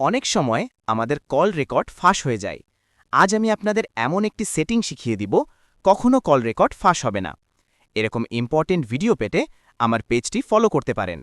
অনেক সময় আমাদের কল রেকর্ড ফাঁস হয়ে যায়। আজ আমি আপনাদের এমন একটি সেটিং শিখিয়ে দিব, কখনো কল রেকর্ড ফাঁস হবে না। এরকম ইম্পর্টেন্ট ভিডিও পেতে আমার পেজটি ফলো করতে পারেন।